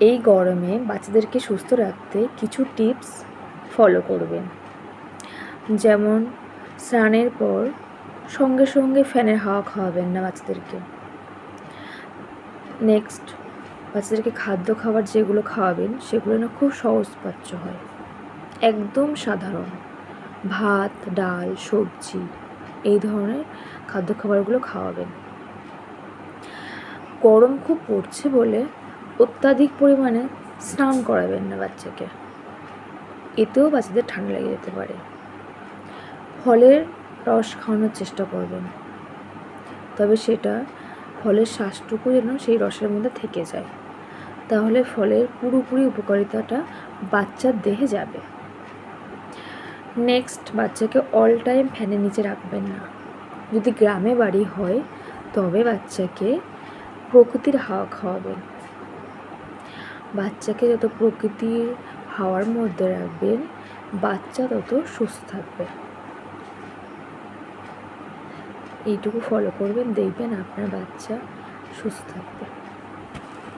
এই গরমে বাচ্চাদেরকে সুস্থ রাখতে কিছু টিপস ফলো করবেন। যেমন, স্নানের পর সঙ্গে সঙ্গে ফ্যানের হাওয়া খাওয়াবেন না বাচ্চাদেরকে। নেক্সট, বাচ্চাদেরকে খাদ্য খাবার যেগুলো খাওয়াবেন সেগুলো না খুব সহজপাচ্য হয়। একদম সাধারণ। ভাত, ডাল, সবজি এই ধরনের খাদ্য খাবারগুলো খাওয়াবেন। গরম খুব পড়ছে বলে অত্যাধিক পরিমাণে স্নান করাবেন না বাচ্চাকে। এতেও বাচ্চাদের ঠান্ডা লেগে যেতে পারে। ফলের রস খাওয়ানোর চেষ্টা করবেন। তবে সেটা ফলের শ্বাসটুকু যেন সেই রসের মধ্যে থেকে যায়। তাহলে ফলের পুরোপুরি উপকারিতাটা বাচ্চার দেহে যাবে। নেক্সট, বাচ্চাকে অল টাইম ফ্যানের নিচে রাখবেন না। যদি গ্রামে বাড়ি হয়, তবে বাচ্চাকে প্রকৃতির হাওয়া খাওয়াবেন। বাচ্চাকে যত প্রকৃতির হাওয়ার মধ্যে রাখবেন, বাচ্চা তত সুস্থ থাকবে। এইটুকু ফলো করবেন, দেখবেন আপনার বাচ্চা সুস্থ থাকবে।